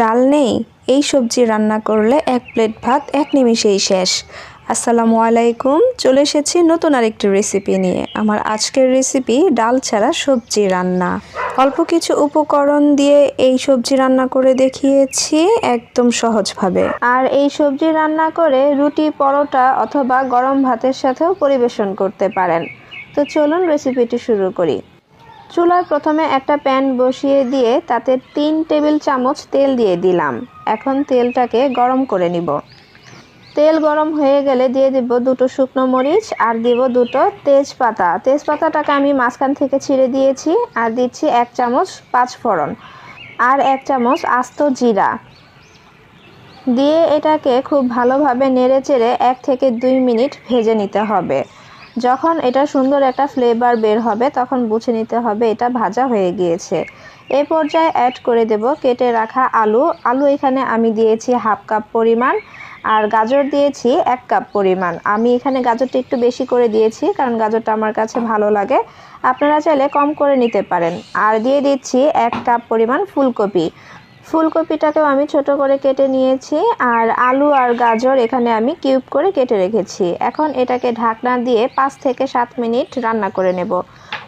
ডাল নেই, এই সবজি রান্না করলে এক প্লেট ভাত, এক নিমিষেই শেষ। আসসালামু আলাইকুম, চলে এসেছি নতুন আরেকটি রেসিপি নিয়ে। আমার আজকের রেসিপি ডাল ছাড়া সবজি রান্না। অল্প কিছু উপকরণ দিয়ে এই সবজি রান্না করে দেখিয়েছি একদম সহজভাবে। আর এই সবজি রান্না করে রুটি, পরোটা অথবা গরম ভাতের সাথেও পরিবেশন করতে পারেন। তো চলুন রেসিপিটি শুরু করি। চুলায় প্রথমে একটা প্যান বসিয়ে দিয়ে তাতে তিন টেবিল চামচ তেল দিয়ে দিলাম। এখন তেলটাকে গরম করে নিব। তেল গরম হয়ে গেলে দিয়ে দিব দুটো শুকনো মরিচ আর দিব দুটো তেজপাতা। তেজপাতাটাকে আমি মাঝখান থেকে ছিঁড়ে দিয়েছি আর দিচ্ছি এক চামচ পাঁচ ফোড়ন আর এক চামচ আস্ত জিরা। দিয়ে এটাকে খুব ভালোভাবে নেড়ে চেড়ে এক থেকে দুই মিনিট ভেজে নিতে হবে। যখন এটা সুন্দর একটা ফ্লেভার বের হবে, তখন বুঝে নিতে হবে এটা ভাজা হয়ে গিয়েছে। এ পর্যায়ে অ্যাড করে দেব কেটে রাখা আলু। আলু এখানে আমি দিয়েছি হাফ কাপ পরিমাণ আর গাজর দিয়েছি এক কাপ পরিমাণ। আমি এখানে গাজরটা একটু বেশি করে দিয়েছি কারণ গাজরটা আমার কাছে ভালো লাগে। আপনারা চাইলে কম করে নিতে পারেন। আর দিয়ে দিচ্ছি এক কাপ পরিমাণ ফুলকপি। ফুলকপিটাকেও আমি ছোট করে কেটে নিয়েছি আর আলু আর গাজর এখানে আমি কিউব করে কেটে রেখেছি। এখন এটাকে ঢাকনা দিয়ে পাঁচ থেকে সাত মিনিট রান্না করে নেব।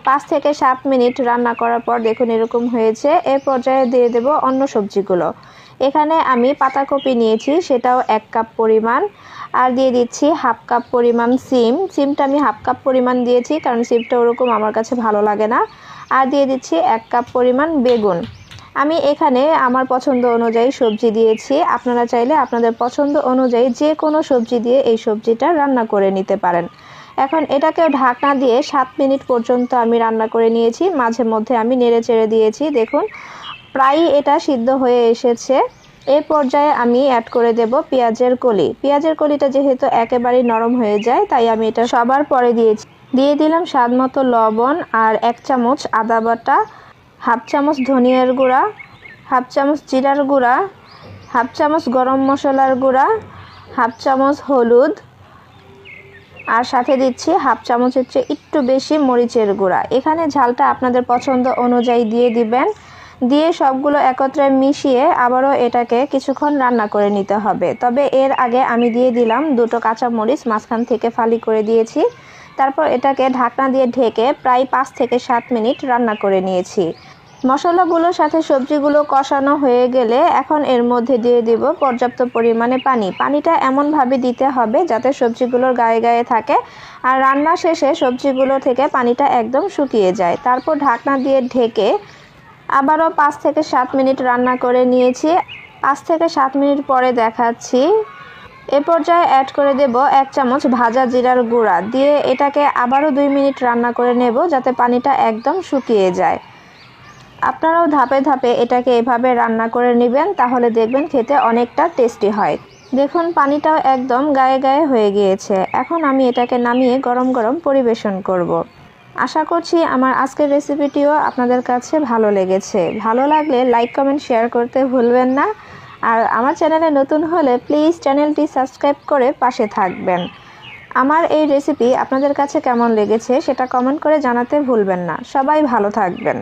পাঁচ থেকে সাত মিনিট রান্না করার পর দেখুন এরকম হয়েছে। এর পর্যায়ে দিয়ে দেব অন্য সবজিগুলো। এখানে আমি পাতাকপি নিয়েছি, সেটাও এক কাপ পরিমাণ। আর দিয়ে দিচ্ছি হাফ কাপ পরিমাণ সিম। সিমটা আমি হাফ কাপ পরিমাণ দিয়েছি, কারণ সিমটা ওরকম আমার কাছে ভালো লাগে না। আর দিয়ে দিচ্ছি এক কাপ পরিমাণ বেগুন। আমি এখানে আমার পছন্দ অনুযায়ী সবজি দিয়েছি। আপনারা চাইলে আপনাদের পছন্দ অনুযায়ী যে কোনো সবজি দিয়ে এই সবজিটা রান্না করে নিতে পারেন। এখন এটাকেও ঢাকনা দিয়ে সাত মিনিট পর্যন্ত আমি রান্না করে নিয়েছি। মাঝে মধ্যে আমি নেড়ে চেড়ে দিয়েছি। দেখুন, প্রায়ই এটা সিদ্ধ হয়ে এসেছে। এ পর্যায়ে আমি অ্যাড করে দেব পেঁয়াজের কলি। পেঁয়াজের কলিটা যেহেতু একেবারেই নরম হয়ে যায়, তাই আমি এটা সবার পরে দিয়েছি। দিয়ে দিলাম স্বাদ মতো লবণ আর এক চামচ আদা বাটা। হাফ চামচ ধনিয়ার গুঁড়া, হাফ চামচ জিরার গুঁড়া, হাফ চামচ গরম মশলার গুঁড়া, হাফ চামচ হলুদ, আর সাথে দিচ্ছি হাফ চামচের চেয়ে একটু বেশি মরিচের গুঁড়া। এখানে ঝালটা আপনাদের পছন্দ অনুযায়ী দিয়ে দিবেন। দিয়ে সবগুলো একত্রে মিশিয়ে আবারও এটাকে কিছুক্ষণ রান্না করে নিতে হবে। তবে এর আগে আমি দিয়ে দিলাম দুটো কাঁচা মরিচ, মাঝখান থেকে ফালি করে দিয়েছি। তারপর এটাকে ঢাকনা দিয়ে ঢেকে প্রায় পাঁচ থেকে সাত মিনিট রান্না করে নিয়েছি। মশলাগুলোর সাথে সবজিগুলো কষানো হয়ে গেলে এখন এর মধ্যে দিয়ে দিব পর্যাপ্ত পরিমাণে পানি। পানিটা এমনভাবে দিতে হবে যাতে সবজিগুলোর গায়ে গায়ে থাকে আর রান্না শেষে সবজিগুলো থেকে পানিটা একদম শুকিয়ে যায়। তারপর ঢাকনা দিয়ে ঢেকে আবারও পাঁচ থেকে সাত মিনিট রান্না করে নিয়েছি। পাঁচ থেকে সাত মিনিট পরে দেখাচ্ছি। এ পর্যায়ে অ্যাড করে দেব এক চামচ ভাজা জিরার গুঁড়া। দিয়ে এটাকে আবারও দুই মিনিট রান্না করে নেব যাতে পানিটা একদম শুকিয়ে যায়। আপনারাও ধাপে ধাপে এটাকে এভাবে রান্না করে নেবেন, তাহলে দেখবেন খেতে অনেকটা টেস্টি হয়। দেখুন, পানিটাও একদম গায়ে গায়ে হয়ে গিয়েছে। এখন আমি এটাকে নামিয়ে গরম গরম পরিবেশন করব। আশা করছি আমার আজকের রেসিপিটিও আপনাদের কাছে ভালো লেগেছে। ভালো লাগলে লাইক, কমেন্ট, শেয়ার করতে ভুলবেন না। আর আমার চ্যানেলে নতুন হলে প্লিজ চ্যানেলটি সাবস্ক্রাইব করে পাশে থাকবেন। আমার এই রেসিপি আপনাদের কাছে কেমন লেগেছে সেটা কমেন্ট করে জানাতে ভুলবেন না। সবাই ভালো থাকবেন।